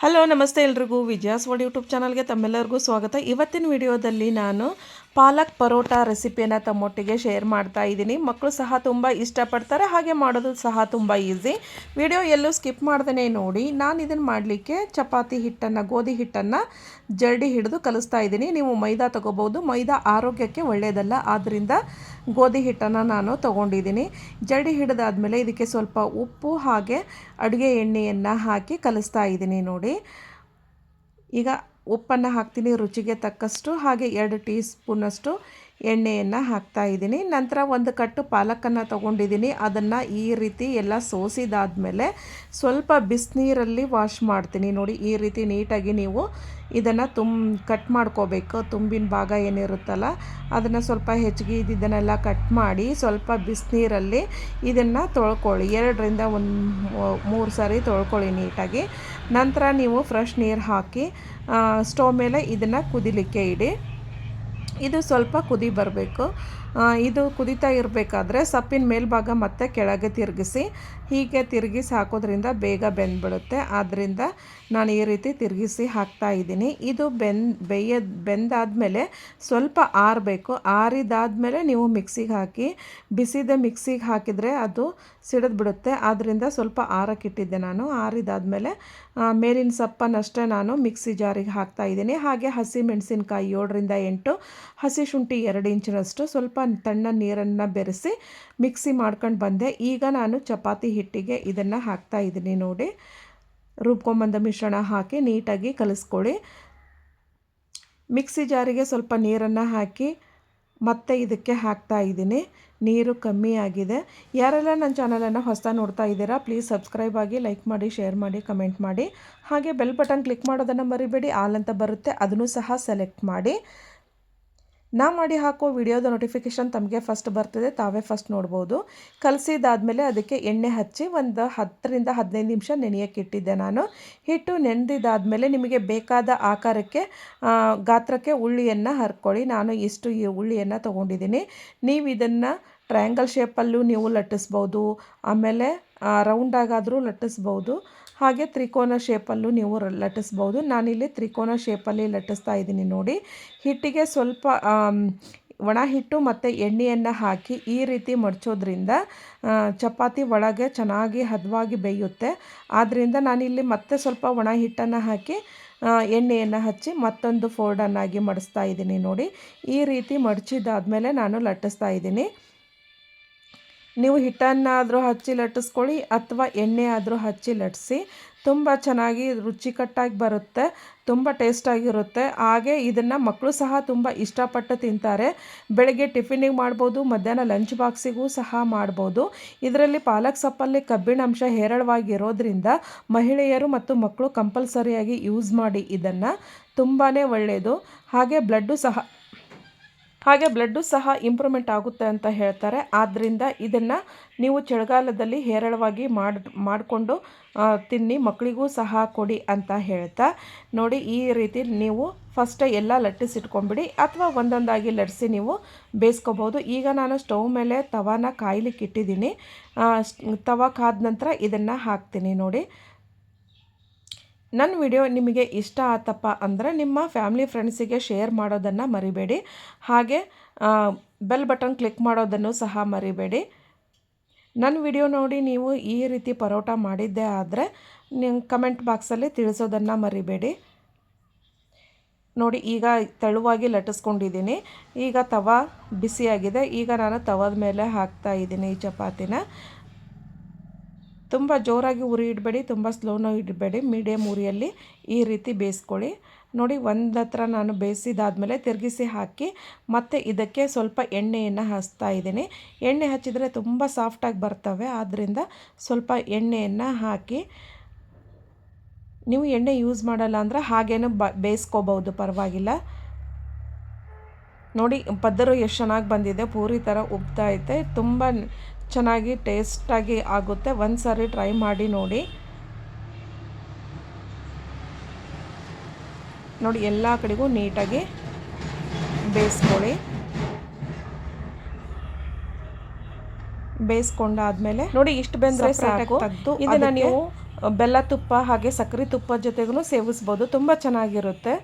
Hello ನಮಸ್ತೆ ಎಲ್ರಿಗೂ. ವಿಜಯಾಸ್ word YouTube ಚಾನಲ್ಗೆ ತಮ್ಮೆಲ್ಲರಿಗೂ ಸ್ವಾಗತ. ಇವತ್ತಿನ ವಿಡಿಯೋದಲ್ಲಿ ನಾನು ಪಾಲಕ್ ಪರೋಟ ರೆಸಿಪಿಯನ್ನು ತಮ್ಮೊಟ್ಟಿಗೆ ಶೇರ್ ಮಾಡ್ತಾ ಇದ್ದೀನಿ. ಮಕ್ಕಳು ಸಹ ತುಂಬ ಇಷ್ಟಪಡ್ತಾರೆ. ಹಾಗೆ ಮಾಡೋದು ಸಹ ತುಂಬ ಈಸಿ. ವಿಡಿಯೋ ಎಲ್ಲೂ ಸ್ಕಿಪ್ ಮಾಡ್ದೇ ನೋಡಿ. ನಾನು ಇದನ್ನು ಮಾಡಲಿಕ್ಕೆ ಚಪಾತಿ ಹಿಟ್ಟನ್ನು, ಗೋಧಿ ಹಿಟ್ಟನ್ನು ಜರಡಿ ಹಿಡಿದು ಕಲಿಸ್ತಾ ಇದ್ದೀನಿ. ನೀವು ಮೈದಾ ತೊಗೋಬೋದು ಮೈದಾ ಆರೋಗ್ಯಕ್ಕೆ ಒಳ್ಳೆಯದಲ್ಲ ಆದ್ದರಿಂದ ಗೋಧಿ ಹಿಟ್ಟನ್ನು ನಾನು ತೊಗೊಂಡಿದ್ದೀನಿ. ಜರಡಿ ಹಿಡಿದಾದ್ಮೇಲೆ ಇದಕ್ಕೆ ಸ್ವಲ್ಪ ಉಪ್ಪು ಹಾಗೆ ಅಡುಗೆ ಎಣ್ಣೆಯನ್ನು ಹಾಕಿ ಕಲಿಸ್ತಾ ಇದ್ದೀನಿ ನೋಡಿ. ಈಗ ಉಪ್ಪನ್ನು ಹಾಕ್ತೀನಿ ರುಚಿಗೆ ತಕ್ಕಷ್ಟು ಹಾಗೆ ಎರಡು ಟೀ ಸ್ಪೂನಷ್ಟು ಎಣ್ಣೆಯನ್ನು ಹಾಕ್ತಾ ಇದ್ದೀನಿ. ನಂತರ ಒಂದು ಕಟ್ಟು ಪಾಲಕನ್ನು ತೊಗೊಂಡಿದ್ದೀನಿ. ಅದನ್ನು ಈ ರೀತಿ ಎಲ್ಲ ಸೋಸಿದಾದ್ಮೇಲೆ ಸ್ವಲ್ಪ ಬಿಸಿನೀರಲ್ಲಿ ವಾಶ್ ಮಾಡ್ತೀನಿ. ನೋಡಿ, ಈ ರೀತಿ ನೀಟಾಗಿ ನೀವು ಇದನ್ನು ತುಂಬ ಕಟ್ ಮಾಡ್ಕೋಬೇಕು. ತುಂಬಿನ ಭಾಗ ಏನಿರುತ್ತಲ್ಲ, ಅದನ್ನು ಸ್ವಲ್ಪ ಹೆಚ್ಚಿಗೆ ಇದನ್ನೆಲ್ಲ ಕಟ್ ಮಾಡಿ ಸ್ವಲ್ಪ ಬಿಸಿನೀರಲ್ಲಿ ಇದನ್ನು ತೊಳ್ಕೊಳ್ಳಿ. ಎರಡರಿಂದ ಒಂದು ಮೂರು ಸಾರಿ ತೊಳ್ಕೊಳ್ಳಿ ನೀಟಾಗಿ. ನಂತರ ನೀವು ಫ್ರೆಶ್ ನೀರು ಹಾಕಿ ಸ್ಟವ್ ಮೇಲೆ ಇದನ್ನು ಕುದಿಲಿಕ್ಕೆ ಇಡಿ. ಇದು ಸ್ವಲ್ಪ ಕುದಿ ಬರಬೇಕು. ಇದು ಕುದಿತಾ ಇರಬೇಕಾದ್ರೆ ಸಪ್ಪಿನ ಮೇಲ್ಭಾಗ ಮತ್ತೆ ಕೆಳಗೆ ತಿರುಗಿಸಿ, ಹೀಗೆ ತಿರುಗಿಸಿ ಹಾಕೋದ್ರಿಂದ ಬೇಗ ಬೆಂದ್ಬಿಡುತ್ತೆ. ಆದ್ದರಿಂದ ನಾನು ಈ ರೀತಿ ತಿರುಗಿಸಿ ಹಾಕ್ತಾ ಇದ್ದೀನಿ. ಇದು ಬೆಂದ್ ಬೇಯ, ಬೆಂದಾದಮೇಲೆ ಸ್ವಲ್ಪ ಆರಬೇಕು. ಆರಿದಾದಮೇಲೆ ನೀವು ಮಿಕ್ಸಿಗೆ ಹಾಕಿ, ಬಿಸಿದ ಮಿಕ್ಸಿಗೆ ಹಾಕಿದರೆ ಅದು ಸಿಡಿದು ಬಿಡುತ್ತೆ ಆದ್ದರಿಂದ ಸ್ವಲ್ಪ ಆರಕ್ಕಿಟ್ಟಿದ್ದೆ ನಾನು. ಆರಿದಾದಮೇಲೆ ಮೇಲಿನ ಸಪ್ಪನ್ನಷ್ಟೇ ನಾನು ಮಿಕ್ಸಿ ಜಾರಿಗೆ ಹಾಕ್ತಾ ಇದ್ದೀನಿ. ಹಾಗೆ ಹಸಿ ಮೆಣಸಿನ್ಕಾಯಿ ಏಳರಿಂದ ಎಂಟು, ಹಸಿ ಶುಂಠಿ ಎರಡು ಇಂಚಿನಷ್ಟು, ಸ್ವಲ್ಪ ತಣ್ಣ ನೀರನ್ನು ಬೆರೆಸಿ ಮಿಕ್ಸಿ ಮಾಡ್ಕೊಂಡು ಬಂದೆ. ಈಗ ನಾನು ಚಪಾತಿ ಹಿಟ್ಟಿಗೆ ಇದನ್ನು ಹಾಕ್ತಾ ಇದ್ದೀನಿ ನೋಡಿ. ರುಬ್ಕೊಂಬಂದ ಮಿಶ್ರಣ ಹಾಕಿ ನೀಟಾಗಿ ಕಲಿಸ್ಕೊಳ್ಳಿ ಮಿಕ್ಸಿ ಜಾರಿಗೆ ಸ್ವಲ್ಪ ನೀರನ್ನು ಹಾಕಿ ಮತ್ತೆ ಇದಕ್ಕೆ ಹಾಕ್ತಾ ಇದ್ದೀನಿ. ನೀರು ಕಮ್ಮಿ ಆಗಿದೆ. ಯಾರೆಲ್ಲ ನನ್ನ ಚಾನಲನ್ನು ಹೊಸ ನೋಡ್ತಾ ಇದ್ದೀರಾ, ಪ್ಲೀಸ್ ಸಬ್ಸ್ಕ್ರೈಬ್ ಆಗಿ ಲೈಕ್ ಮಾಡಿ, ಶೇರ್ ಮಾಡಿ, ಕಮೆಂಟ್ ಮಾಡಿ. ಹಾಗೆ ಬೆಲ್ ಬಟನ್ ಕ್ಲಿಕ್ ಮಾಡೋದನ್ನು ಮರಿಬೇಡಿ. ಆಲ್ ಅಂತ ಬರುತ್ತೆ, ಅದನ್ನು ಸಹ ಸೆಲೆಕ್ಟ್ ಮಾಡಿ. ನಾ ಮಾಡಿ ಹಾಕೋ ವಿಡಿಯೋದ ನೋಟಿಫಿಕೇಷನ್ ತಮಗೆ ಫಸ್ಟ್ ಬರ್ತದೆ, ತಾವೇ ಫಸ್ಟ್ ನೋಡ್ಬೋದು. ಕಲಸಿದಾದ್ಮೇಲೆ ಅದಕ್ಕೆ ಎಣ್ಣೆ ಹಚ್ಚಿ ಒಂದು ಹತ್ತರಿಂದ ಹದಿನೈದು ನಿಮಿಷ ನೆನೆಯೋಕ್ಕೆ ಇಟ್ಟಿದ್ದೆ ನಾನು. ಹಿಟ್ಟು ನೆನೆದಿದ್ದಾದಮೇಲೆ ನಿಮಗೆ ಬೇಕಾದ ಆಕಾರಕ್ಕೆ ಗಾತ್ರಕ್ಕೆ ಉಳ್ಳಿಯನ್ನು ಹರ್ಕೊಳ್ಳಿ. ನಾನು ಇಷ್ಟು ಈ ಉಳ್ಳಿಯನ್ನು ತೊಗೊಂಡಿದ್ದೀನಿ. ನೀವು ಇದನ್ನು ಟ್ರಯಾಂಗಲ್ ಶೇಪಲ್ಲೂ ನೀವು ಲಟ್ಟಿಸ್ಬೋದು. ಆಮೇಲೆ ರೌಂಡಾಗಾದರೂ ಲಟ್ಟಿಸ್ಬೋದು. ಹಾಗೆ ತ್ರಿಕೋನ ಶೇಪಲ್ಲೂ ನೀವು ಲಟ್ಟಿಸ್ಬೋದು. ನಾನಿಲ್ಲಿ ತ್ರಿಕೋನ ಶೇಪಲ್ಲಿ ಲಟ್ಟಿಸ್ತಾ ಇದ್ದೀನಿ ನೋಡಿ. ಹಿಟ್ಟಿಗೆ ಸ್ವಲ್ಪ ಒಣ ಹಿಟ್ಟು ಮತ್ತು ಎಣ್ಣೆಯನ್ನು ಹಾಕಿ ಈ ರೀತಿ ಮಡಚೋದ್ರಿಂದ ಚಪಾತಿ ಒಳಗೆ ಚೆನ್ನಾಗಿ ಹದವಾಗಿ ಬೇಯುತ್ತೆ. ಆದ್ದರಿಂದ ನಾನಿಲ್ಲಿ ಮತ್ತೆ ಸ್ವಲ್ಪ ಒಣ ಹಿಟ್ಟನ್ನು ಹಾಕಿ ಎಣ್ಣೆಯನ್ನು ಹಚ್ಚಿ ಮತ್ತೊಂದು ಫೋಲ್ಡನ್ನಾಗಿ ಮಡಿಸ್ತಾ ಇದ್ದೀನಿ ನೋಡಿ. ಈ ರೀತಿ ಮಡಚಿದಾದ್ಮೇಲೆ ನಾನು ಲಟ್ಟಿಸ್ತಾ ಇದ್ದೀನಿ. ನೀವು ಹಿಟ್ಟನ್ನಾದರೂ ಹಚ್ಚಿ ಲಟ್ಟಿಸ್ಕೊಳ್ಳಿ ಅಥವಾ ಎಣ್ಣೆ ಆದರೂ ಹಚ್ಚಿ ಲಟ್ಟಿಸಿ, ತುಂಬ ಚೆನ್ನಾಗಿ ರುಚಿಕಟ್ಟಾಗಿ ಬರುತ್ತೆ, ತುಂಬ ಟೇಸ್ಟಾಗಿರುತ್ತೆ ಹಾಗೆ ಇದನ್ನು ಮಕ್ಕಳು ಸಹ ತುಂಬ ಇಷ್ಟಪಟ್ಟು ತಿಂತಾರೆ. ಬೆಳಗ್ಗೆ ಟಿಫಿನಿಗೆ ಮಾಡ್ಬೋದು, ಮಧ್ಯಾಹ್ನ ಲಂಚ್ ಬಾಕ್ಸಿಗೂ ಸಹ ಮಾಡ್ಬೋದು. ಇದರಲ್ಲಿ ಪಾಲಕ್ ಸೊಪ್ಪಲ್ಲಿ ಕಬ್ಬಿಣಾಂಶ ಹೇರಳವಾಗಿರೋದ್ರಿಂದ ಮಹಿಳೆಯರು ಮತ್ತು ಮಕ್ಕಳು ಕಂಪಲ್ಸರಿಯಾಗಿ ಯೂಸ್ ಮಾಡಿ ಇದನ್ನು. ತುಂಬಾ ಒಳ್ಳೆಯದು ಹಾಗೆ ಬ್ಲಡ್ಡು ಸಹ ಹಾಗೆ ಬ್ಲಡ್ಡು ಸಹ ಇಂಪ್ರೂವ್ಮೆಂಟ್ ಆಗುತ್ತೆ ಅಂತ ಹೇಳ್ತಾರೆ. ಆದ್ದರಿಂದ ಇದನ್ನು ನೀವು ಚಳಿಗಾಲದಲ್ಲಿ ಹೇರಳವಾಗಿ ಮಾಡಿ, ಮಾಡಿಕೊಂಡು ತಿನ್ನಿ ಮಕ್ಕಳಿಗೂ ಸಹ ಕೊಡಿ ಅಂತ ಹೇಳ್ತಾ. ನೋಡಿ, ಈ ರೀತಿ ನೀವು ಫಸ್ಟ್ ಎಲ್ಲ ಲಟ್ಟಿಸಿಟ್ಕೊಂಬಿಡಿ ಅಥವಾ ಒಂದೊಂದಾಗಿ ಲಟ್ಟಿಸಿ ನೀವು ಬೇಯಿಸ್ಕೋಬೋದು. ಈಗ ನಾನು ಸ್ಟವ್ ಮೇಲೆ ತವಾನ ಕಾಯ್ಲಿಕ್ಕೆ ಇಟ್ಟಿದ್ದೀನಿ ತವ ಕಾದ ನಂತರ ಇದನ್ನು ಹಾಕ್ತೀನಿ ನೋಡಿ. ನನ್ನ ವಿಡಿಯೋ ನಿಮಗೆ ಇಷ್ಟ ಆತಪ್ಪ ಅಂದರೆ ನಿಮ್ಮ ಫ್ಯಾಮಿಲಿ ಫ್ರೆಂಡ್ಸಿಗೆ ಶೇರ್ ಮಾಡೋದನ್ನು ಮರಿಬೇಡಿ. ಹಾಗೆ ಬೆಲ್ ಬಟನ್ ಕ್ಲಿಕ್ ಮಾಡೋದನ್ನು ಸಹ ಮರಿಬೇಡಿ. ನನ್ನ ವಿಡಿಯೋ ನೋಡಿ ನೀವು ಈ ರೀತಿ ಪರೋಟ ಮಾಡಿದ್ದೆ ಆದರೆ ನಿಮ್ಮ ಕಮೆಂಟ್ ಬಾಕ್ಸಲ್ಲಿ ತಿಳಿಸೋದನ್ನು ಮರಿಬೇಡಿ. ನೋಡಿ, ಈಗ ತೆಳುವಾಗಿ ಲಟ್ಟಿಸ್ಕೊಂಡಿದ್ದೀನಿ. ಈಗ ತವ ಬಿಸಿಯಾಗಿದೆ. ಈಗ ನಾನು ತವದ ಮೇಲೆ ಹಾಕ್ತಾ ಇದ್ದೀನಿ ಈ ಚಪಾತಿನ. ತುಂಬ ಜೋರಾಗಿ ಉರಿ ಇಡಬೇಡಿ, ತುಂಬ ಸ್ಲೋನೂ ಇಡಬೇಡಿ ಮೀಡಿಯಮ್ ಉರಿಯಲ್ಲಿ ಈ ರೀತಿ ಬೇಯಿಸ್ಕೊಳ್ಳಿ. ನೋಡಿ, ಒಂದು ಹತ್ರ ನಾನು ಬೇಯಿಸಿದಾದ್ಮೇಲೆ ತಿರುಗಿಸಿ ಹಾಕಿ ಮತ್ತೆ ಇದಕ್ಕೆ ಸ್ವಲ್ಪ ಎಣ್ಣೆಯನ್ನು ಹಚ್ತಾ ಇದ್ದೀನಿ. ಎಣ್ಣೆ ಹಚ್ಚಿದರೆ ತುಂಬ ಸಾಫ್ಟಾಗಿ ಬರ್ತವೆ ಆದ್ದರಿಂದ ಸ್ವಲ್ಪ ಎಣ್ಣೆಯನ್ನು ಹಾಕಿ ನೀವು ಎಣ್ಣೆ ಯೂಸ್ ಮಾಡಲ್ಲ ಅಂದರೆ ಹಾಗೇನು ಬ ಬೇಯಿಸ್ಕೋಬೋದು ಪರವಾಗಿಲ್ಲ. ನೋಡಿ ಪದರು ಎಷ್ಟು ಚೆನ್ನಾಗಿ ಬಂದಿದೆ, ಪೂರಿ ಥರ ಉಬ್ತಾ ಐತೆ, ತುಂಬ ಚೆನ್ನಾಗಿ ಟೇಸ್ಟಾಗಿ ಆಗುತ್ತೆ. ಒಂದು ಸಾರಿ ಟ್ರೈ ಮಾಡಿ ನೋಡಿ. ನೋಡಿ ಎಲ್ಲ ಕಡೆಗೂ ನೀಟಾಗಿ ಬೇಯಿಸ್ಕೊಳ್ಳಿ. ಬೇಯಿಸ್ಕೊಂಡಾದ್ಮೇಲೆ ನೋಡಿ ಇಷ್ಟು ಬೆಂದರೆ ಸಾಕು. ಇದನ್ನು ನೀವು ಬೆಲ್ಲ ತುಪ್ಪ ಹಾಗೆ ಸಕ್ಕರೆ ತುಪ್ಪದ ಜೊತೆಗೂ ಸೇವಿಸ್ಬೋದು. ತುಂಬ ಚೆನ್ನಾಗಿರುತ್ತೆ.